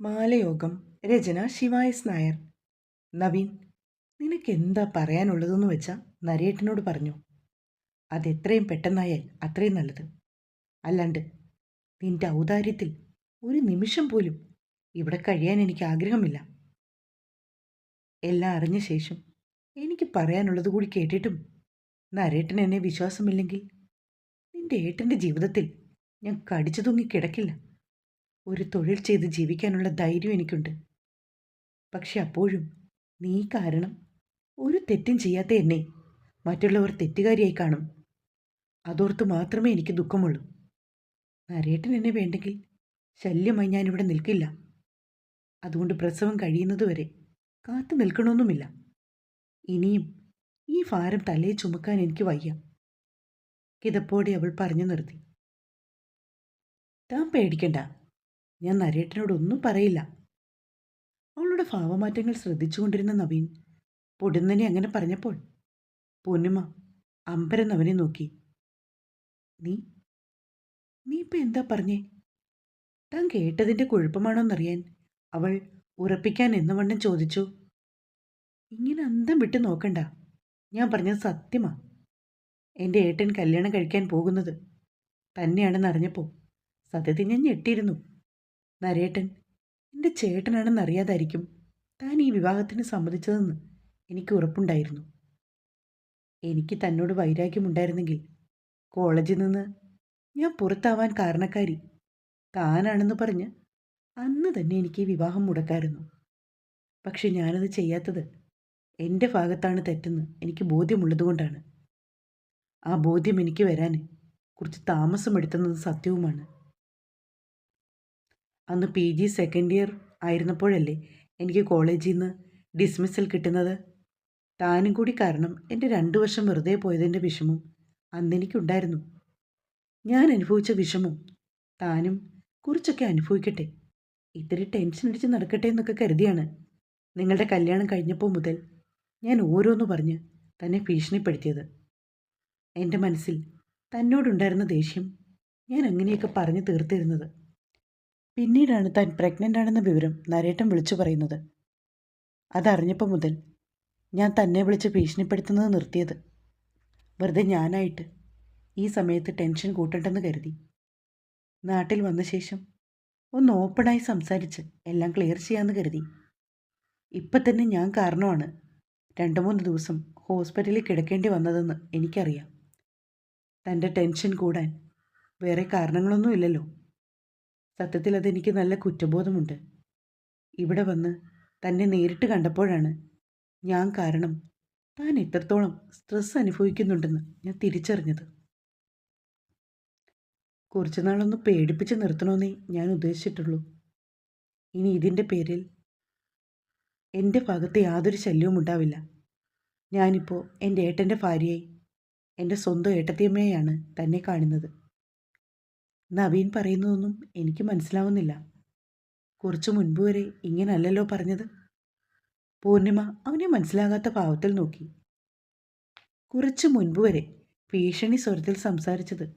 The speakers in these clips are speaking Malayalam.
മാലയോഗം രചന ശിവായസ് നായർ. നവീൻ നിനക്ക് എന്താ പറയാനുള്ളതെന്ന് വെച്ചാൽ നരേട്ടനോട് പറഞ്ഞു. അതെത്രയും പെട്ടെന്നായാൽ അത്രയും നല്ലത്. അല്ലാണ്ട് നിന്റെ ഔദാര്യത്തിൽ ഒരു നിമിഷം പോലും ഇവിടെ കഴിയാൻ എനിക്ക് ആഗ്രഹമില്ല. എല്ലാം അറിഞ്ഞ ശേഷം എനിക്ക് പറയാനുള്ളത് കൂടി കേട്ടിട്ടും നരേട്ടൻ എന്നെ വിശ്വാസമില്ലെങ്കിൽ നിന്റെ ഏട്ടന്റെ ജീവിതത്തിൽ ഞാൻ കടിച്ചു തൂങ്ങി കിടക്കില്ല. ഒരു തൊഴിൽ ചെയ്ത് ജീവിക്കാനുള്ള ധൈര്യം എനിക്കുണ്ട്. പക്ഷെ അപ്പോഴും നീ കാരണം ഒരു തെറ്റും ചെയ്യാത്ത എന്നെ മറ്റുള്ളവർ തെറ്റുകാരിയായി കാണും. അതോർത്ത് മാത്രമേ എനിക്ക് ദുഃഖമുള്ളൂ. നരേട്ടൻ എന്നെ വേണ്ടെങ്കിൽ ശല്യമായി ഞാനിവിടെ നിൽക്കില്ല. അതുകൊണ്ട് പ്രസവം കഴിയുന്നതുവരെ കാത്തു നിൽക്കണമെന്നുമില്ല. ഇനിയും ഈ ഭാരം തലയിൽ ചുമക്കാൻ എനിക്ക് വയ്യ. കിതപ്പോടെ അവൾ പറഞ്ഞു നിർത്തി. താൻ പേടിക്കണ്ട. ഞാൻ നരേട്ടനോടൊന്നും പറയില്ല. അവളുടെ ഭാവമാറ്റങ്ങൾ ശ്രദ്ധിച്ചുകൊണ്ടിരുന്ന നവീൻ പൊടുന്നനെ അങ്ങനെ പറഞ്ഞപ്പോൾ പൊന്നുമ അമ്പരൻ അവനെ നോക്കി. നീ നീ ഇപ്പം എന്താ പറഞ്ഞേ? താൻ കേട്ടതിന്റെ കുഴപ്പമാണോന്നറിയാൻ അവൾ ഉറപ്പിക്കാൻ എന്നവണ്ണം ചോദിച്ചു. ഇങ്ങനെ അന്തം വിട്ട് നോക്കണ്ട. ഞാൻ പറഞ്ഞത് സത്യമാ. എന്റെ ഏട്ടൻ കല്യാണം കഴിക്കാൻ പോകുന്നത് തന്നെയാണെന്ന് അറിഞ്ഞപ്പോൾ സത്യത്തിൽ ഞാൻ ഞെട്ടിയിരുന്നു. നരേട്ടൻ എന്റെ ചേട്ടനാണെന്ന് അറിയാതായിരിക്കും. താൻ ഈ വിവാഹത്തിന് സമ്മതിച്ചതെന്ന് എനിക്ക് ഉറപ്പുണ്ടായിരുന്നു. എനിക്ക് തന്നോട് വൈരാഗ്യമുണ്ടായിരുന്നെങ്കിൽ കോളേജിൽ നിന്ന് ഞാൻ പുറത്താവാൻ കാരണക്കാരി താനാണെന്ന് പറഞ്ഞ് അന്ന് തന്നെ എനിക്ക് വിവാഹം മുടക്കായിരുന്നു. പക്ഷെ ഞാനത് ചെയ്യാത്തത് എന്റെ ഭാഗത്താണ് തെറ്റെന്ന് എനിക്ക് ബോധ്യമുള്ളതുകൊണ്ടാണ് ആ ബോധ്യം എനിക്ക് വരാൻ കുറച്ച് താമസമെടുത്തുന്നത് സത്യവുമാണ്. അന്ന് പി ജി സെക്കൻഡ് ഇയർ ആയിരുന്നപ്പോഴല്ലേ എനിക്ക് കോളേജിൽ നിന്ന് ഡിസ്മിസൽ കിട്ടുന്നത്? താനും കൂടി കാരണം എന്റെ രണ്ട് വർഷം വെറുതെ പോയതിന്റെ വിഷമം അന്നെനിക്കുണ്ടായിരുന്നു ഞാൻ അനുഭവിച്ച വിഷമം താനും കുറച്ചൊക്കെ അനുഭവിക്കട്ടെ. ഇത്തിരി ടെൻഷൻ അടിച്ച് നടക്കട്ടെ എന്നൊക്കെ കരുതിയാണ്. നിങ്ങളുടെ കല്യാണം കഴിഞ്ഞപ്പോൾ മുതൽ ഞാൻ ഓരോന്ന് പറഞ്ഞ് തന്നെ ഭീഷണിപ്പെടുത്തിയത്. എന്റെ മനസ്സിൽ തന്നോടുണ്ടായിരുന്ന ദേഷ്യം ഞാൻ അങ്ങനെയൊക്കെ പറഞ്ഞു തീർത്തിരുന്നത്. പിന്നീടാണ് താൻ പ്രഗ്നന്റ് ആണെന്ന വിവരം നരേട്ടൻ വിളിച്ചു പറയുന്നത്. അതറിഞ്ഞപ്പോൾ മുതൽ ഞാൻ തന്നെ വിളിച്ച് ഭീഷണിപ്പെടുത്തുന്നത് നിർത്തിയത്. വെറുതെ ഞാനായിട്ട് ഈ സമയത്ത് ടെൻഷൻ കൂട്ടണ്ടെന്ന് കരുതി. നാട്ടിൽ വന്ന ശേഷം ഒന്ന് ഓപ്പണായി സംസാരിച്ച് എല്ലാം ക്ലിയർ ചെയ്യാമെന്ന് കരുതി. ഇപ്പം തന്നെ ഞാൻ കാരണമാണ് രണ്ട് മൂന്ന് ദിവസം ഹോസ്പിറ്റലിൽ കിടക്കേണ്ടി വന്നതെന്ന് എനിക്കറിയാം. തന്റെ ടെൻഷൻ കൂടാൻ വേറെ കാരണങ്ങളൊന്നുമില്ലല്ലോ സത്യത്തിൽ അതെനിക്ക് നല്ല കുറ്റബോധമുണ്ട്. ഇവിടെ വന്ന് തന്നെ നേരിട്ട് കണ്ടപ്പോഴാണ് ഞാൻ കാരണം താൻ എത്രത്തോളം സ്ട്രെസ് അനുഭവിക്കുന്നുണ്ടെന്ന് ഞാൻ തിരിച്ചറിഞ്ഞത്. കുറച്ചു നാളൊന്ന് പേടിപ്പിച്ച് നിർത്തണമെന്നേ ഞാൻ ഉദ്ദേശിച്ചിട്ടുള്ളൂ. ഇനി ഇതിന്റെ പേരിൽ എന്റെ ഭാഗത്ത് യാതൊരു ശല്യവും ഉണ്ടാവില്ല. ഞാനിപ്പോൾ എന്റെ ഏട്ടന്റെ ഭാര്യയായി എന്റെ സ്വന്തം ഏട്ടത്തിയമ്മയെയാണ് തന്നെ കാണുന്നത്. നവീൻ പറയുന്നതൊന്നും എനിക്ക് മനസ്സിലാവുന്നില്ല. കുറച്ചു മുൻപ് വരെ ഇങ്ങനല്ലല്ലോ പറഞ്ഞത്. പൂർണിമ അവനെ മനസ്സിലാകാത്ത ഭാവത്തിൽ നോക്കി. കുറച്ചു മുൻപ് വരെ ഭീഷണി സ്വരത്തിൽ സംസാരിച്ചത്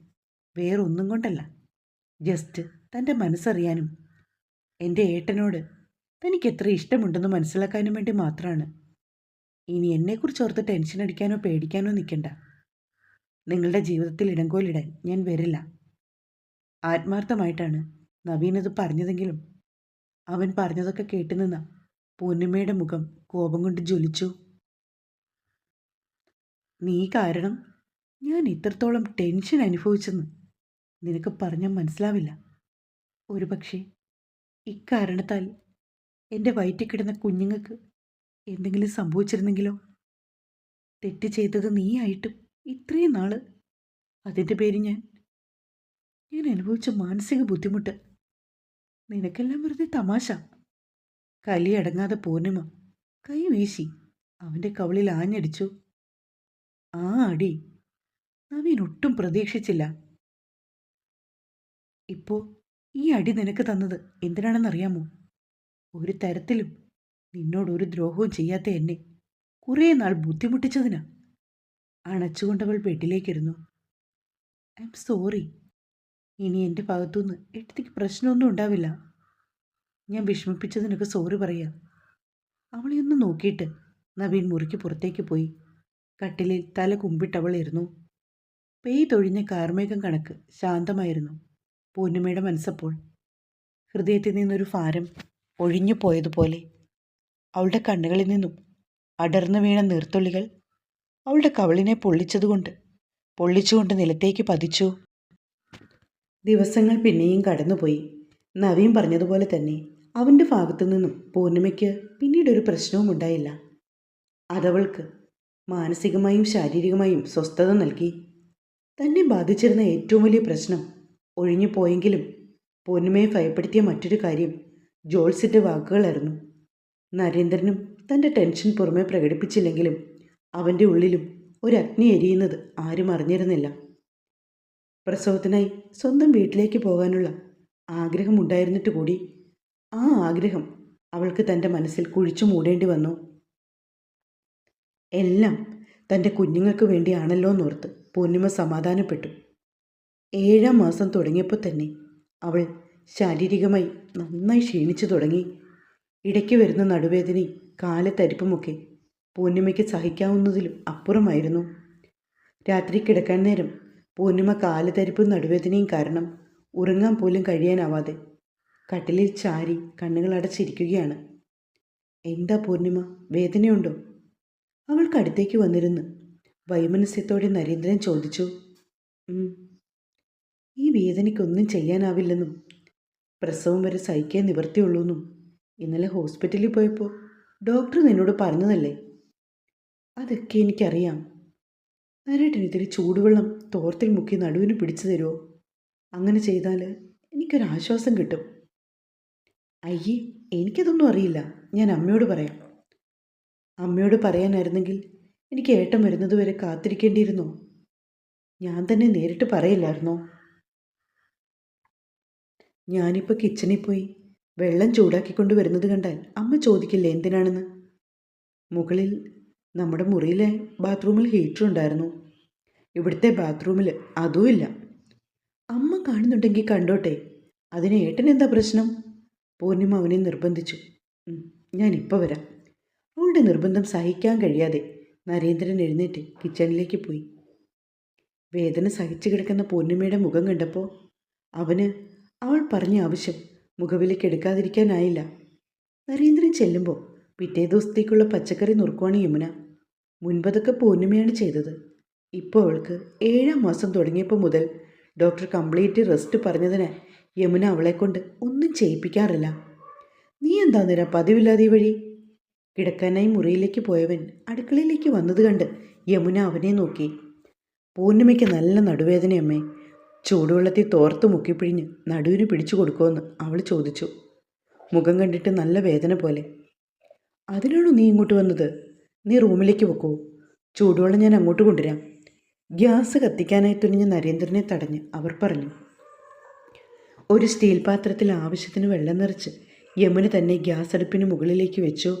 വേറൊന്നും കൊണ്ടല്ല. ജസ്റ്റ് തന്റെ മനസ്സറിയാനും എന്റെ ഏട്ടനോട് തനിക്ക് എത്ര ഇഷ്ടമുണ്ടെന്ന് മനസ്സിലാക്കാനും വേണ്ടി മാത്രമാണ്. ഇനി എന്നെക്കുറിച്ച് ഓർത്ത് ടെൻഷൻ അടിക്കാനോ പേടിക്കാനോ നിൽക്കണ്ട. നിങ്ങളുടെ ജീവിതത്തിൽ ഇടങ്കോലിടാൻ ഞാൻ വരില്ല. ആത്മാർത്ഥമായിട്ടാണ് നവീൻ അത് പറഞ്ഞതെങ്കിലും അവൻ പറഞ്ഞതൊക്കെ കേട്ടുനിന്ന പൂർണിമയുടെ മുഖം കോപം കൊണ്ട് ജ്വലിച്ചു. നീ കാരണം ഞാൻ ഇത്രത്തോളം ടെൻഷൻ അനുഭവിച്ചെന്ന് നിനക്ക് പറഞ്ഞാൽ മനസ്സിലാവില്ല. ഒരുപക്ഷെ ഇക്കാരണത്താൽ എന്റെ വയറ്റിൽ കിടന്ന കുഞ്ഞുങ്ങൾക്ക് എന്തെങ്കിലും സംഭവിച്ചിരുന്നെങ്കിലോ? തെറ്റ് ചെയ്തത് നീയായിട്ടും ഇത്രയും നാൾ അതിന്റെ പേര് ഞാൻ ഞാൻ അനുഭവിച്ച മാനസിക ബുദ്ധിമുട്ട്. നിനക്കെല്ലാം വെറുതെ തമാശ. കലിയടങ്ങാതെ പൂർണിമ. കൈ വീശി. അവന്റെ കവളിൽ ആഞ്ഞടിച്ചു. ആ അടി. നവീൻ ഒട്ടും പ്രതീക്ഷിച്ചില്ല. ഇപ്പോൾ ഈ അടി നിനക്ക് തന്നത് എന്തിനാണെന്നറിയാമോ? ഒരു തരത്തിലും നിന്നോടൊരു ദ്രോഹവും ചെയ്യാത്ത എന്നെ കുറേ നാൾ ബുദ്ധിമുട്ടിച്ചതിനാ. അണച്ചുകൊണ്ടവൾ ബെഡിലേക്കിരുന്നു. I'm sorry. ഇനി എന്റെ ഭാഗത്തുനിന്ന് എട്ടിക്ക് പ്രശ്നമൊന്നും ഉണ്ടാവില്ല. ഞാൻ വിഷമിപ്പിച്ചതിനൊക്കെ സോറി പറയാം. അവളെ ഒന്ന് നോക്കിയിട്ട് നവീൻ മുറിക്ക് പുറത്തേക്ക് പോയി. കട്ടിലിൽ തല കുമ്പിട്ടവളിരുന്നു പെയ്തൊഴിഞ്ഞ കാർമേഘം കണക്ക് ശാന്തമായിരുന്നു. പൂർണിമയുടെ മനസ്സപ്പോൾ ഹൃദയത്തിൽ നിന്നൊരു ഭാരം ഒഴിഞ്ഞു പോയതുപോലെ. അവളുടെ കണ്ണുകളിൽ നിന്നും അടർന്നു വീണ നീർത്തുള്ളികൾ അവളുടെ കവളിനെ പൊള്ളിച്ചതുകൊണ്ട് പൊള്ളിച്ചുകൊണ്ട് നിലത്തേക്ക് പതിച്ചു. ദിവസങ്ങൾ പിന്നെയും കടന്നുപോയി. നവീൻ പറഞ്ഞതുപോലെ തന്നെ അവന്റെ ഭാഗത്തു നിന്നും പൂർണിമയ്ക്ക് പിന്നീടൊരു പ്രശ്നവും ഉണ്ടായില്ല. അതവൾക്ക് മാനസികമായും ശാരീരികമായും സ്വസ്ഥത നൽകി. തന്നെ ബാധിച്ചിരുന്ന ഏറ്റവും വലിയ പ്രശ്നം ഒഴിഞ്ഞു പോയെങ്കിലും പൂർണിമയെ ഭയപ്പെടുത്തിയ മറ്റൊരു കാര്യം ജോൾസിന്റെ വാക്കുകളായിരുന്നു. നരേന്ദ്രനും തന്റെ ടെൻഷൻ പുറമെ പ്രകടിപ്പിച്ചില്ലെങ്കിലും അവന്റെ ഉള്ളിലും ഒരു അഗ്നി എരിയുന്നത് ആരും അറിഞ്ഞിരുന്നില്ല. പ്രസവത്തിനായി സ്വന്തം വീട്ടിലേക്ക് പോകാനുള്ള ആഗ്രഹമുണ്ടായിരുന്നിട്ട് കൂടി. ആ ആഗ്രഹം അവൾക്ക് തന്റെ മനസ്സിൽ കുഴിച്ചു മൂടേണ്ടി വന്നു. എല്ലാം തന്റെ കുഞ്ഞുങ്ങൾക്ക് വേണ്ടിയാണല്ലോ എന്നോർത്ത് പൂർണിമ സമാധാനപ്പെട്ടു. ഏഴാം മാസം തുടങ്ങിയപ്പോൾ തന്നെ അവൾ ശാരീരികമായി നന്നായി ക്ഷീണിച്ചു തുടങ്ങി. ഇടയ്ക്ക് വരുന്ന നടുവേദനയും കാലത്തരിപ്പുമൊക്കെ പൂർണിമയ്ക്ക് സഹിക്കാവുന്നതിലും അപ്പുറമായിരുന്നു. രാത്രി കിടക്കാൻ നേരം പൂർണിമ കാലുതരിപ്പും നടുവേദനയും കാരണം ഉറങ്ങാൻ പോലും കഴിയാനാവാതെ കട്ടിലിൽ ചാരി കണ്ണുകൾ അടച്ചിരിക്കുകയാണ്. എന്താ പൂർണിമ വേദനയുണ്ടോ? അവൾക്ക് അടുത്തേക്ക് വന്നിരുന്ന്. വൈമനസ്യത്തോടെ നരേന്ദ്രൻ ചോദിച്ചു "ഉം. ഈ വേദനയ്ക്കൊന്നും ചെയ്യാനാവില്ലെന്നും പ്രസവം വരെ സഹിക്കാൻ നിവർത്തിയുള്ളൂന്നും ഇന്നലെ ഹോസ്പിറ്റലിൽ പോയപ്പോൾ ഡോക്ടർ നിന്നോട് പറഞ്ഞതല്ലേ? അതൊക്കെ എനിക്കറിയാം. നരേട്ടന് ഇതിൽ ചൂടുവെള്ളം തോർത്തിൽ മുക്കി നടുവിന് പിടിച്ചു തരുമോ അങ്ങനെ ചെയ്താൽ എനിക്കൊരാശ്വാസം കിട്ടും. അയ്യേ എനിക്കതൊന്നും അറിയില്ല. ഞാൻ അമ്മയോട് പറയാം. അമ്മയോട് പറയാനായിരുന്നെങ്കിൽ എനിക്ക് ഏട്ടം വരുന്നതുവരെ കാത്തിരിക്കേണ്ടിയിരുന്നോ? ഞാൻ തന്നെ നേരിട്ട് പറയില്ലായിരുന്നോ? ഞാനിപ്പോൾ കിച്ചണിൽ പോയി വെള്ളം ചൂടാക്കിക്കൊണ്ട് വരുന്നത് കണ്ടാൽ അമ്മ ചോദിക്കില്ലേ എന്തിനാണെന്ന്? മുകളിൽ നമ്മുടെ മുറിയിലെ ബാത്റൂമിൽ ഹീറ്റർ ഉണ്ടായിരുന്നു. ഇവിടുത്തെ ബാത്റൂമിൽ അതും ഇല്ല. അമ്മ കാണുന്നുണ്ടെങ്കിൽ കണ്ടോട്ടെ. അതിന് ഏട്ടൻ എന്താ പ്രശ്നം? പൂർണിമ അവനെ നിർബന്ധിച്ചു. ഞാൻ ഞാനിപ്പോൾ വരാം. അവളുടെ നിർബന്ധം സഹിക്കാൻ കഴിയാതെ നരേന്ദ്രൻ എഴുന്നേറ്റ് കിച്ചണിലേക്ക് പോയി. വേദന സഹിച്ചു കിടക്കുന്ന പൂർണിമയുടെ മുഖം കണ്ടപ്പോൾ അവന് അവൾ പറഞ്ഞ ആവശ്യം മുഖവിലേക്ക് എടുക്കാതിരിക്കാനായില്ല. നരേന്ദ്രൻ ചെല്ലുമ്പോൾ പിറ്റേ ദിവസത്തേക്കുള്ള പച്ചക്കറി നുറുക്കുവാണ് യമുന. മുൻപതൊക്കെ പൂർണിമയാണ് ചെയ്തത്. ഇപ്പോൾ അവൾക്ക് ഏഴാം മാസം തുടങ്ങിയപ്പോൾ മുതൽ ഡോക്ടർ കംപ്ലീറ്റ് റെസ്റ്റ് പറഞ്ഞതിന് യമുന അവളെക്കൊണ്ട് ഒന്നും ചെയ്യിപ്പിക്കാറില്ല. നീ എന്താ നിര പതിവില്ലാതെ വഴി? കിടക്കാനായി മുറിയിലേക്ക് പോയവൻ അടുക്കളയിലേക്ക് വന്നത് കണ്ട് യമുന അവനെ നോക്കി. പൂർണിമയ്ക്ക് നല്ല നടുവേദനയമ്മേ. ചൂടുവെള്ളത്തിൽ തോർത്ത് മുക്കിപ്പിഴിഞ്ഞ് നടുവിന് പിടിച്ചു കൊടുക്കുമെന്ന് അവൾ ചോദിച്ചു. മുഖം കണ്ടിട്ട് നല്ല വേദന പോലെ. അതിനാണോ നീ ഇങ്ങോട്ട് വന്നത്? നീ റൂമിലേക്ക് വെക്കൂ ചൂടുവെള്ളം ഞാൻ അങ്ങോട്ട് കൊണ്ടുവരാം. ഗ്യാസ് കത്തിക്കാനായി തുനിഞ്ഞ നരേന്ദ്രനെ തടഞ്ഞ് അവർ പറഞ്ഞു. ഒരു സ്റ്റീൽ പാത്രത്തിൽ ആവശ്യത്തിന് വെള്ളം നിറച്ച് യമുന തന്നെ ഗ്യാസ് അടുപ്പിന് മുകളിലേക്ക് വെച്ചു.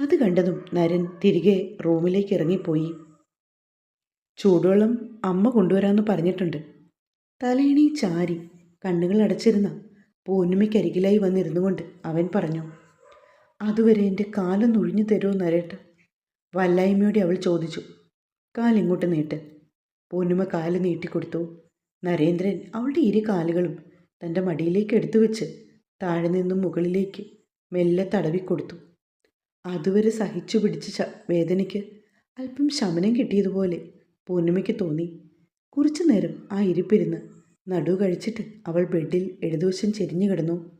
അത് കണ്ടതും നരൻ തിരികെ റൂമിലേക്ക് ഇറങ്ങിപ്പോയി. ചൂടുവെള്ളം അമ്മ കൊണ്ടുവരാമെന്ന് പറഞ്ഞിട്ടുണ്ട്. തലയിണി ചാരി കണ്ണുകൾ അടച്ചിരുന്ന പൂർണിമയ്ക്കരികിലായി വന്നിരുന്നു കൊണ്ട് അവൻ പറഞ്ഞു അതുവരെ എന്റെ കാലം നുഴിഞ്ഞു തരുമോ നരേട്ട? വല്ലായ്മയോടെ അവൾ ചോദിച്ചു. കാലിങ്ങോട്ട് നീട്ട്. പൂർണിമ കാൽ നീട്ടിക്കൊടുത്തു. നരേന്ദ്രൻ അവളുടെ ഇരു കാലുകളും തന്റെ മടിയിലേക്ക് എടുത്തു വെച്ച് താഴെ നിന്നും മുകളിലേക്ക് മെല്ലെ തടവിക്കൊടുത്തു. അതുവരെ സഹിച്ചു പിടിച്ച വേദനയ്ക്ക് അല്പം ശമനം കിട്ടിയതുപോലെ പൂർണിമയ്ക്ക് തോന്നി. കുറച്ചു നേരം ആ ഇരിപ്പിരുന്ന് നടു കഴിച്ചിട്ട് അവൾ ബെഡിൽ ഇടതുവശം ചെരിഞ്ഞു കിടന്നു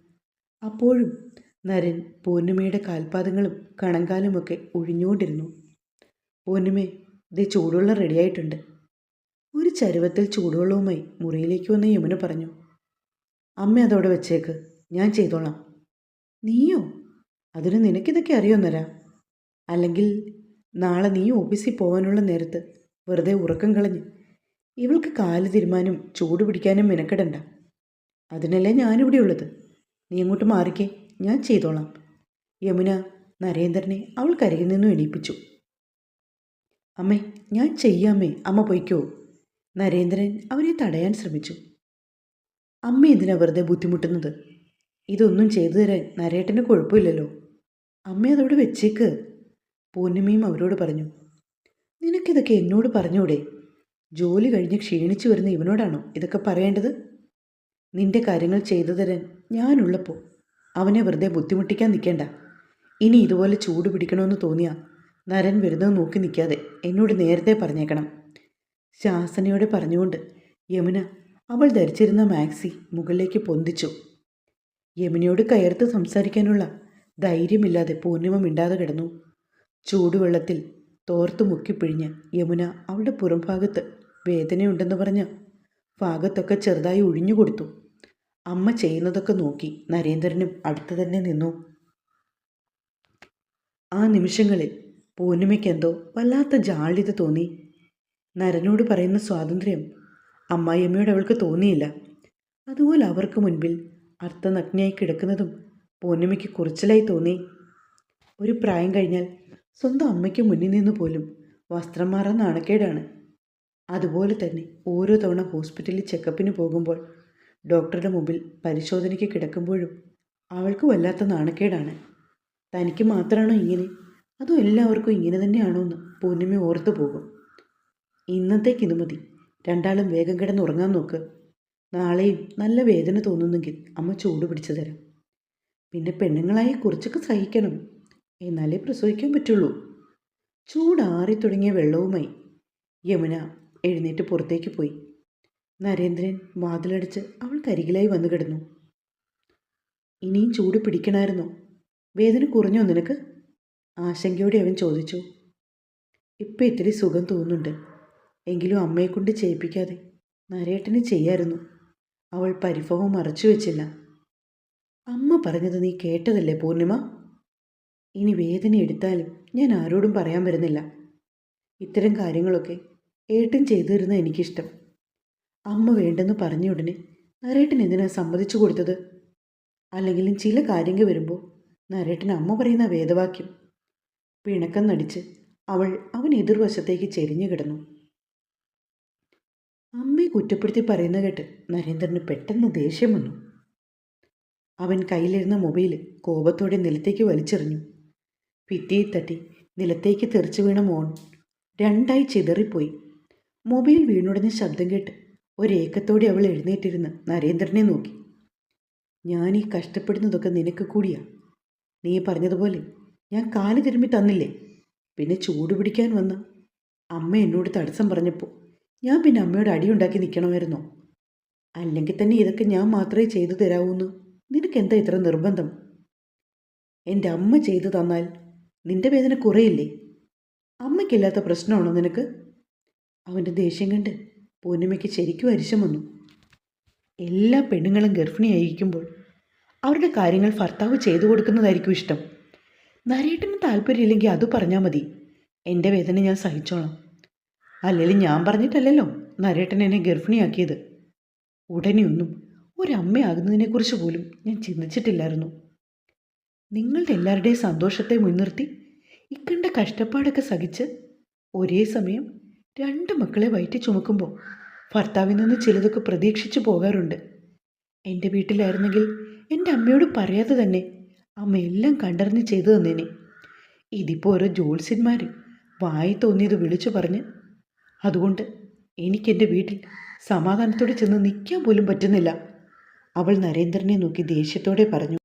അപ്പോഴും നരൻ പൂർണിമയുടെ കാൽപാദങ്ങളും കണങ്കാലുമൊക്കെ ഒഴിഞ്ഞുകൊണ്ടിരുന്നു. പൂർണിമേ ദേ ചൂടുവെള്ളം റെഡിയായിട്ടുണ്ട്. ഒരു ചരുവത്തിൽ ചൂടുവെള്ളവുമായി മുറിയിലേക്ക് വന്ന യമുന പറഞ്ഞു അമ്മ അതോടെ വെച്ചേക്ക്. ഞാൻ ചെയ്തോളാം. നീയോ? അതിന് നിനക്കിതൊക്കെ അറിയോന്നരാ അല്ലെങ്കിൽ നാളെ നീ ഓഫീസിൽ പോകാനുള്ള നേരത്ത് വെറുതെ ഉറക്കം കളഞ്ഞ് ഇവൾക്ക് കാൽ തിരുമാനും ചൂട് പിടിക്കാനും മെനക്കെടണ്ട. അതിനല്ലേ ഞാനിവിടെ ഉള്ളത് നീ അങ്ങോട്ട് മാറിക്കേ. ഞാൻ ചെയ്തോളാം. യമുന നരേന്ദ്രനെ അവൾ കരയിൽ നിന്നും എണീപ്പിച്ചു. അമ്മേ ഞാൻ ചെയ്യാമേ അമ്മ. പൊയ്ക്കോ. നരേന്ദ്രൻ അവരെ തടയാൻ ശ്രമിച്ചു. അമ്മ എന്തിനാ വെറുതെ ബുദ്ധിമുട്ടുന്നത്? ഇതൊന്നും ചെയ്തു തരാൻ നരേട്ടന് കുഴപ്പമില്ലല്ലോ. അമ്മ അതവിടെ വെച്ചേക്ക്. പൂർണിമയും അവരോട് പറഞ്ഞു നിനക്കിതൊക്കെ എന്നോട് പറഞ്ഞൂടെ? ജോലി കഴിഞ്ഞ് ക്ഷീണിച്ചു വരുന്ന ഇവനോടാണോ ഇതൊക്കെ പറയേണ്ടത്? നിന്റെ കാര്യങ്ങൾ ചെയ്തു തരാൻ ഞാനുള്ളപ്പോൾ അവനെ വെറുതെ ബുദ്ധിമുട്ടിക്കാൻ നിൽക്കേണ്ട. ഇനി ഇതുപോലെ ചൂട് പിടിക്കണമെന്ന് തോന്നിയാ നരൻ വെറുതെ നോക്കി നിൽക്കാതെ എന്നോട് നേരത്തെ പറഞ്ഞേക്കണം. ശാസനയോടെ പറഞ്ഞുകൊണ്ട് യമുന അവൾ ധരിച്ചിരുന്ന മാക്സി മുകളിലേക്ക് പൊന്തിച്ചു. യമുനയോട് കയർത്ത് സംസാരിക്കാനുള്ള ധൈര്യമില്ലാതെ പൂർണിമ മിണ്ടാതെ കിടന്നു. ചൂടുവെള്ളത്തിൽ തോർത്ത് മുക്കിപ്പിഴിഞ്ഞ് യമുന അവളുടെ പുറംഭാഗത്ത് വേദനയുണ്ടെന്ന് പറഞ്ഞ് ഭാഗത്തൊക്കെ ചെറുതായി ഒഴിഞ്ഞു കൊടുത്തു അമ്മ ചെയ്യുന്നതൊക്കെ നോക്കി നരേന്ദ്രനും അടുത്തു തന്നെ നിന്നു. ആ നിമിഷങ്ങളിൽ പൂർണിമയ്ക്കെന്തോ വല്ലാത്ത ജാളിത തോന്നി. നരനോട് പറയുന്ന സ്വാതന്ത്ര്യം അമ്മായിയമ്മയോട് അവൾക്ക് തോന്നിയില്ല. അതുപോലെ അവർക്ക് മുൻപിൽ അർത്ഥനഗ്നയായി കിടക്കുന്നതും പൂർണിമയ്ക്ക് കുറച്ചിലായി തോന്നി. ഒരു പ്രായം കഴിഞ്ഞാൽ സ്വന്തം അമ്മയ്ക്ക് മുന്നിൽ നിന്ന് പോലും വസ്ത്രം മാറാൻ നാണക്കേടാണ്. അതുപോലെ തന്നെ ഓരോ തവണ ഹോസ്പിറ്റലിൽ ചെക്കപ്പിന് പോകുമ്പോൾ ഡോക്ടറുടെ മുമ്പിൽ പരിശോധനയ്ക്ക് കിടക്കുമ്പോഴും അവൾക്ക് വല്ലാത്ത നാണക്കേടാണ്. തനിക്ക് മാത്രമാണോ ഇങ്ങനെ? അതോ എല്ലാവർക്കും ഇങ്ങനെ തന്നെയാണോ എന്ന് പൂർണിമ ഓർത്തു പോകും. ഇന്നത്തേക്ക് ഇത് മതി. രണ്ടാളും വേഗം കിടന്നുറങ്ങാൻ നോക്ക്. നാളെയും നല്ല വേദന തോന്നുന്നെങ്കിൽ അമ്മ ചൂട് പിടിച്ചു തരാം. പിന്നെ പെണ്ണുങ്ങളായി കുറച്ചൊക്കെ സഹിക്കണം. എന്നാലേ പ്രസവിക്കാൻ പറ്റുള്ളൂ. ചൂടാറി തുടങ്ങിയ വെള്ളവുമായി യമുന എഴുന്നേറ്റ് പുറത്തേക്ക് പോയി. നരേന്ദ്രൻ വാതിലടച്ച് അവൾക്കരികിലായി വന്നു കിടന്നു. ഇനിയും ചൂട് പിടിക്കണമായിരുന്നോ വേദന കുറഞ്ഞോ നിനക്ക്? ആശങ്കയോടെ അവൻ ചോദിച്ചു. ഇപ്പം ഇത്തിരി സുഖം തോന്നുന്നുണ്ട്. എങ്കിലും അമ്മയെ കൊണ്ട് ചെയ്യിപ്പിക്കാതെ നരേട്ടന് ചെയ്യായിരുന്നു. അവൾ പരിഭവം മറച്ചു വെച്ചില്ല. അമ്മ പറഞ്ഞത് നീ കേട്ടതല്ലേ പൂർണിമ? ഇനി വേദന എടുത്താലും ഞാൻ ആരോടും പറയാൻ വരുന്നില്ല. ഇത്തരം കാര്യങ്ങളൊക്കെ ഏട്ടൻ ചെയ്തു തരുന്ന എനിക്കിഷ്ടം. അമ്മ വേണ്ടെന്ന് പറഞ്ഞ ഉടനെ നരേട്ടൻ എന്തിനാ സമ്മതിച്ചു കൊടുത്തത്? അല്ലെങ്കിലും ചില കാര്യങ്ങൾ വരുമ്പോൾ നരേട്ടൻ അമ്മ പറയുന്ന വേദവാക്യം. പിണക്കം നടിച്ച് അവൾ അവൻ എതിർവശത്തേക്ക് ചെരിഞ്ഞു കിടന്നു. അമ്മയെ കുറ്റപ്പെടുത്തി പറയുന്ന കേട്ട് നരേന്ദ്രന് പെട്ടെന്ന് ദേഷ്യം വന്നു. അവൻ കയ്യിലിരുന്ന മൊബൈൽ കോപത്തോടെ നിലത്തേക്ക് വലിച്ചെറിഞ്ഞു. ഭിത്തിയിൽ തട്ടി നിലത്തേക്ക് തെറിച്ചു വീണ മോൻ രണ്ടായി ചിതറിപ്പോയി. മൊബൈൽ വീണുടഞ്ഞ ശബ്ദം കേട്ട് ഒരേക്കത്തോടെ അവൾ എഴുന്നേറ്റിരുന്ന് നരേന്ദ്രനെ നോക്കി. ഞാൻ ഈ കഷ്ടപ്പെടുന്നതൊക്കെ നിനക്ക് കൂടിയാ. നീ പറഞ്ഞതുപോലെ ഞാൻ കാൽ തിരുമ്പി തന്നില്ലേ? പിന്നെ ചൂട് പിടിക്കാൻ വന്ന. അമ്മ എന്നോട് തടസ്സം പറഞ്ഞപ്പോൾ ഞാൻ പിന്നെ അമ്മയോട് അടിയുണ്ടാക്കി നിൽക്കണമായിരുന്നോ അല്ലെങ്കിൽ തന്നെ ഇതൊക്കെ ഞാൻ മാത്രമേ ചെയ്തു തരാവൂന്ന്? നിനക്കെന്താ ഇത്ര നിർബന്ധം? എന്റെ അമ്മ ചെയ്തു തന്നാൽ നിന്റെ വേദന കുറയില്ലേ? അമ്മയ്ക്കില്ലാത്ത പ്രശ്നമാണോ നിനക്ക്? അവന്റെ ദേഷ്യം കണ്ട് പൂർണിമയ്ക്ക് ശരിക്കും അരിശം വന്നു. എല്ലാ പെണ്ണുങ്ങളും ഗർഭിണിയായിരിക്കുമ്പോൾ അവരുടെ കാര്യങ്ങൾ ഭർത്താവ് ചെയ്തു കൊടുക്കുന്നതായിരിക്കും ഇഷ്ടം. നരേട്ടന് താല്പര്യമില്ലെങ്കിൽ അത് പറഞ്ഞാൽ മതി. എന്റെ വേദന ഞാൻ സഹിച്ചോളാം. അല്ലെങ്കിൽ ഞാൻ പറഞ്ഞിട്ടല്ലല്ലോ നരേട്ടൻ എന്നെ ഗർഭിണിയാക്കിയത്. ഉടനെയൊന്നും ഒരമ്മയാകുന്നതിനെക്കുറിച്ച് പോലും ഞാൻ ചിന്തിച്ചിട്ടില്ലായിരുന്നു. നിങ്ങളുടെ എല്ലാവരുടെയും സന്തോഷത്തെ മുൻനിർത്തി ഇക്കണ്ട കഷ്ടപ്പാടൊക്കെ സഹിച്ച് ഒരേ സമയം രണ്ട് മക്കളെ വയറ്റി ചുമക്കുമ്പോൾ ഭർത്താവിൽ നിന്ന് ചിലതൊക്കെ പ്രതീക്ഷിച്ചു പോകാറുണ്ട്. എന്റെ വീട്ടിലായിരുന്നെങ്കിൽ എന്റെ അമ്മയോട് പറയാതെ തന്നെ അമ്മ എല്ലാം കണ്ടറിഞ്ഞ് ചെയ്തു തന്നേനെ. ഇതിപ്പോൾ ഓരോ ജോത്സ്യന്മാർ വായി തോന്നിയത് വിളിച്ചു പറഞ്ഞ്. അതുകൊണ്ട് എനിക്കെന്റെ വീട്ടിൽ സമാധാനത്തോടെ ചെന്ന് നിൽക്കാൻ പോലും പറ്റുന്നില്ല. അവൾ നരേന്ദ്രനെ നോക്കി ദേഷ്യത്തോടെ പറഞ്ഞു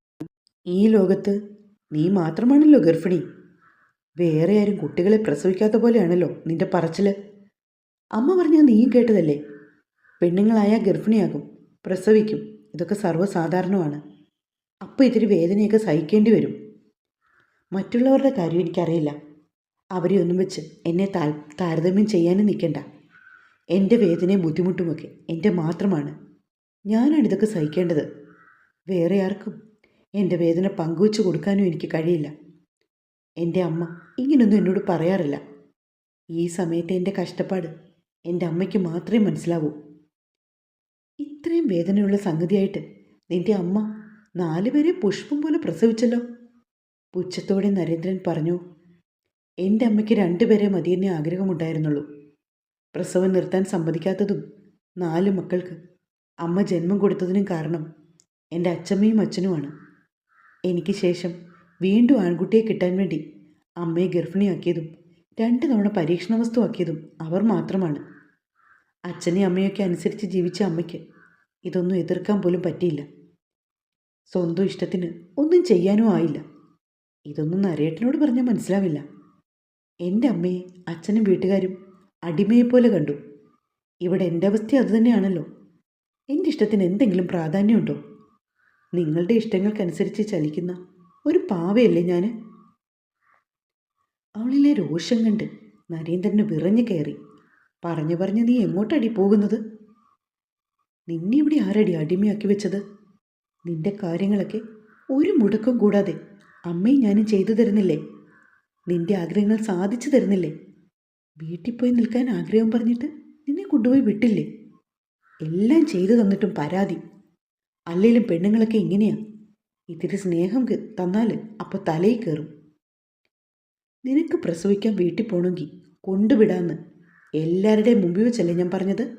ഈ ലോകത്ത് നീ മാത്രമാണല്ലോ ഗർഭിണി. വേറെ ആരും കുട്ടികളെ പ്രസവിക്കാത്ത പോലെയാണല്ലോ നിന്റെ പറച്ചിൽ അമ്മ പറഞ്ഞാൽ നീയും കേട്ടതല്ലേ? പെണ്ണുങ്ങളായ ഗർഭിണിയാകും പ്രസവിക്കും. ഇതൊക്കെ സർവസാധാരണമാണ്. അപ്പോൾ ഇത്തിരി വേദനയൊക്കെ സഹിക്കേണ്ടി വരും. മറ്റുള്ളവരുടെ കാര്യം എനിക്കറിയില്ല. അവരെ ഒന്നും വെച്ച് എന്നെ താൽ താരതമ്യം ചെയ്യാനും നിൽക്കണ്ട എന്റെ വേദനയും ബുദ്ധിമുട്ടുമൊക്കെ എന്റെ മാത്രമാണ്. ഞാനാണ് ഇതൊക്കെ സഹിക്കേണ്ടത്. വേറെ ആർക്കും എന്റെ വേദന പങ്കുവെച്ച് കൊടുക്കാനും എനിക്ക് കഴിയില്ല. എന്റെ അമ്മ ഇങ്ങനൊന്നും എന്നോട് പറയാറില്ല. ഈ സമയത്തെ എന്റെ കഷ്ടപ്പാട് എന്റെ അമ്മയ്ക്ക് മാത്രമേ മനസ്സിലാവൂ. ഇത്രയും വേദനയുള്ള സംഗതിയായിട്ട് നിന്റെ അമ്മ നാലുപേരെ പുഷ്പം പോലെ പ്രസവിച്ചല്ലോ. പുച്ഛത്തോടെ നരേന്ദ്രൻ പറഞ്ഞു എന്റെ അമ്മയ്ക്ക് രണ്ടുപേരെ മതിയെന്നെ ആഗ്രഹമുണ്ടായിരുന്നുള്ളൂ. പ്രസവം നിർത്താൻ സമ്മതിക്കാത്തതും നാല് മക്കൾക്ക് അമ്മ ജന്മം കൊടുത്തതിനും കാരണം എന്റെ അച്ഛമ്മയും അച്ഛനുമാണ്. എനിക്ക് ശേഷം വീണ്ടും ആൺകുട്ടിയെ കിട്ടാൻ വേണ്ടി അമ്മയെ ഗർഭിണിയാക്കിയതും രണ്ട് തവണ പരീക്ഷണ വസ്തുവാക്കിയതും അവർ മാത്രമാണ്. അച്ഛനെയും അമ്മയൊക്കെ അനുസരിച്ച് ജീവിച്ച അമ്മയ്ക്ക് ഇതൊന്നും എതിർക്കാൻ പോലും പറ്റിയില്ല. സ്വന്തം ഇഷ്ടത്തിന് ഒന്നും ചെയ്യാനും ആയില്ല. ഇതൊന്നും നരേട്ടനോട് പറഞ്ഞാൽ മനസ്സിലാവില്ല. എന്റെ അമ്മയെ അച്ഛനും വീട്ടുകാരും അടിമയെ പോലെ കണ്ടു. ഇവിടെ എന്റെ അവസ്ഥ അതുതന്നെയാണല്ലോ എന്റെ ഇഷ്ടത്തിന് എന്തെങ്കിലും പ്രാധാന്യമുണ്ടോ? നിങ്ങളുടെ ഇഷ്ടങ്ങൾക്കനുസരിച്ച് ചലിക്കുന്ന ഒരു പാവയല്ലേ ഞാൻ അവളിലെ രോഷം കണ്ട് നരേന്ദ്രന് വിറഞ്ഞു കയറി. പറഞ്ഞു പറഞ്ഞ് നീ എങ്ങോട്ടടി പോകുന്നത്? നിന്നെ ഇവിടെ ആരടി അടിമയാക്കി വെച്ചത്? നിന്റെ കാര്യങ്ങളൊക്കെ ഒരു മുടക്കം കൂടാതെ അമ്മയും ഞാനും ചെയ്തു തരുന്നില്ലേ? നിന്റെ ആഗ്രഹങ്ങൾ സാധിച്ചു തരുന്നില്ലേ? വീട്ടിൽ പോയി നിൽക്കാൻ ആഗ്രഹം പറഞ്ഞിട്ട് നിന്നെ കൊണ്ടുപോയി വിട്ടില്ലേ? എല്ലാം ചെയ്തു തന്നിട്ടും പരാതി. അല്ലെങ്കിലും പെണ്ണുങ്ങളൊക്കെ ഇങ്ങനെയാ. ഇതിന് സ്നേഹം തന്നാൽ അപ്പോൾ തലയിൽ കയറും. നിനക്ക് പ്രസവിക്കാൻ വീട്ടിൽ പോകണമെങ്കിൽ കൊണ്ടുവിടാന്ന് എല്ലാവരുടെയും മുമ്പിൽ വെച്ചല്ലേ ഞാൻ പറഞ്ഞത്?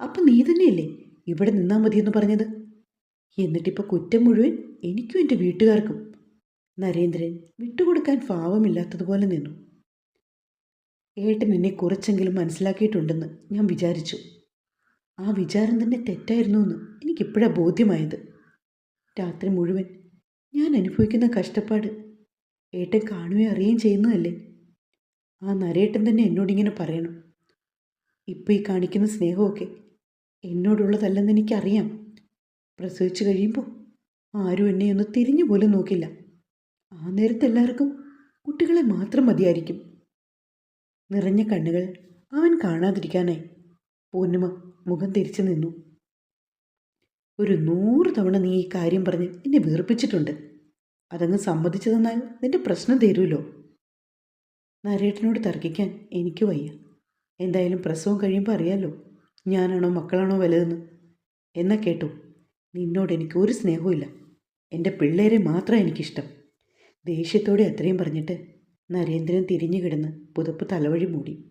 അപ്പം നീ തന്നെയല്ലേ ഇവിടെ നിന്നാൽ മതിയെന്ന് പറഞ്ഞത്? എന്നിട്ടിപ്പോൾ കുറ്റം മുഴുവൻ എനിക്കും എന്റെ വീട്ടുകാർക്കും. നരേന്ദ്രൻ വിട്ടുകൊടുക്കാൻ ഭാവമില്ലാത്തതുപോലെ നിന്നു. ഏട്ടൻ എന്നെ കുറച്ചെങ്കിലും മനസ്സിലാക്കിയിട്ടുണ്ടെന്ന് ഞാൻ വിചാരിച്ചു. ആ വിചാരം തന്നെ തെറ്റായിരുന്നു എന്ന് എനിക്കിപ്പോഴാണ് ബോധ്യമായത്. രാത്രി മുഴുവൻ ഞാൻ അനുഭവിക്കുന്ന കഷ്ടപ്പാട് ഏട്ടൻ കാണുകയും അറിയുകയും ചെയ്യുന്നതല്ലേ? ആ നരേട്ടൻ തന്നെ എന്നോടിങ്ങനെ പറയണം. ഇപ്പോൾ ഈ കാണിക്കുന്ന സ്നേഹമൊക്കെ എന്നോടുള്ളതല്ലെന്ന് എനിക്കറിയാം. പ്രസവിച്ചു കഴിയുമ്പോൾ ആരും എന്നെ ഒന്ന് തിരിഞ്ഞു പോലും നോക്കില്ല. ആ നേരത്തെ എല്ലാവർക്കും കുട്ടികളെ മാത്രം മതിയായിരിക്കും. നിറഞ്ഞ കണ്ണുകൾ അവൻ കാണാതിരിക്കാനായി പൂർണിമ മുഖം തിരിച്ചു നിന്നു. ഒരു നൂറ് തവണ നീ ഈ കാര്യം പറഞ്ഞ് എന്നെ വീർപ്പിച്ചിട്ടുണ്ട്. അതങ്ങ് സമ്മതിച്ചു തന്നാൽ നിന്റെ പ്രശ്നം തീരുമല്ലോ നരേട്ടനോട് തർക്കിക്കാൻ എനിക്ക് വയ്യ. എന്തായാലും പ്രസവം കഴിയുമ്പോൾ അറിയാലോ. ഞാനാണോ മക്കളാണോ വലുതെന്ന്. എന്നാ കേട്ടോ. നിന്നോട് എനിക്ക് ഒരു സ്നേഹവും എന്റെ പിള്ളേരെ മാത്രം എനിക്കിഷ്ടം. ദേഷ്യത്തോടെ അത്രയും പറഞ്ഞിട്ട് നരേന്ദ്രൻ തിരിഞ്ഞു കിടന്ന് പുതപ്പ് തലവഴി മൂടി.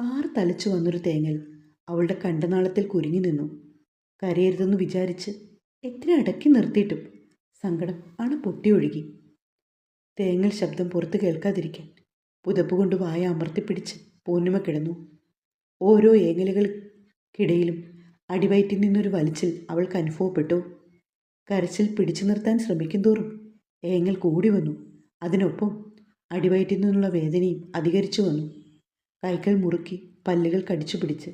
ആർ തലച്ചു വന്നൊരു തേങ്ങൽ അവളുടെ കണ്ടനാളത്തിൽ കുരുങ്ങി നിന്നു. കരയരുതെന്ന് വിചാരിച്ച് എത്ര അടക്കി നിർത്തിയിട്ടും സങ്കടം അണ പൊട്ടിയൊഴുകി തേങ്ങൽ ശബ്ദം പുറത്ത് കേൾക്കാതിരിക്കാൻ പുതപ്പ് കൊണ്ട് വായ അമർത്തിപ്പിടിച്ച് പൂർണിമ കിടന്നു. ഓരോ ഏങ്ങലുകൾക്കിടയിലും അടിവയറ്റിൽ നിന്നൊരു വലിച്ചിൽ അവൾക്ക് അനുഭവപ്പെട്ടു. കരച്ചിൽ പിടിച്ചു നിർത്താൻ ശ്രമിക്കും തോറും ഏങ്ങൽ കൂടി വന്നു. അതിനൊപ്പം അടിവയറ്റിൽ നിന്നുള്ള വേദനയും അധികരിച്ചു വന്നു. കൈകൾ മുറുക്കി പല്ലുകൾ കടിച്ചു പിടിച്ച്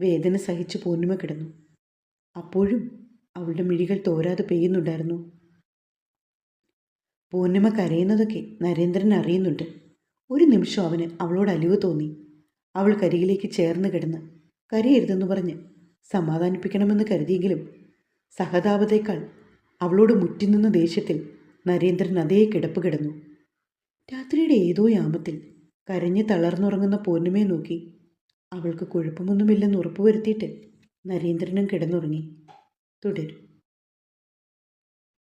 വേദന സഹിച്ച് പൂർണിമ കിടന്നു. അപ്പോഴും അവളുടെ മിഴികൾ തോരാതെ പെയ്യുന്നുണ്ടായിരുന്നു. പൂർണിമ കരയുന്നതൊക്കെ നരേന്ദ്രൻ അറിയുന്നുണ്ട്. ഒരു നിമിഷം അവന് അവളോട് അലിവ് തോന്നി. അവൾ കരിയിലേക്ക് ചേർന്ന് കിടന്ന് കരയരുതെന്ന് പറഞ്ഞ് സമാധാനിപ്പിക്കണമെന്ന് കരുതിയെങ്കിലും സഹതാപത്തേക്കാൾ അവളോട് മുറ്റിനിന്ന ദേഷ്യത്തിൽ നരേന്ദ്രൻ അതേ കിടപ്പ് കിടന്നു. രാത്രിയുടെ ഏതോ യാമത്തിൽ കരഞ്ഞ് തളർന്നുറങ്ങുന്ന പൂർണിമയെ നോക്കി. അവൾക്ക് കുഴപ്പമൊന്നുമില്ലെന്ന് ഉറപ്പുവരുത്തിയിട്ട് നരേന്ദ്രനും കിടന്നുറങ്ങി. തുടരും.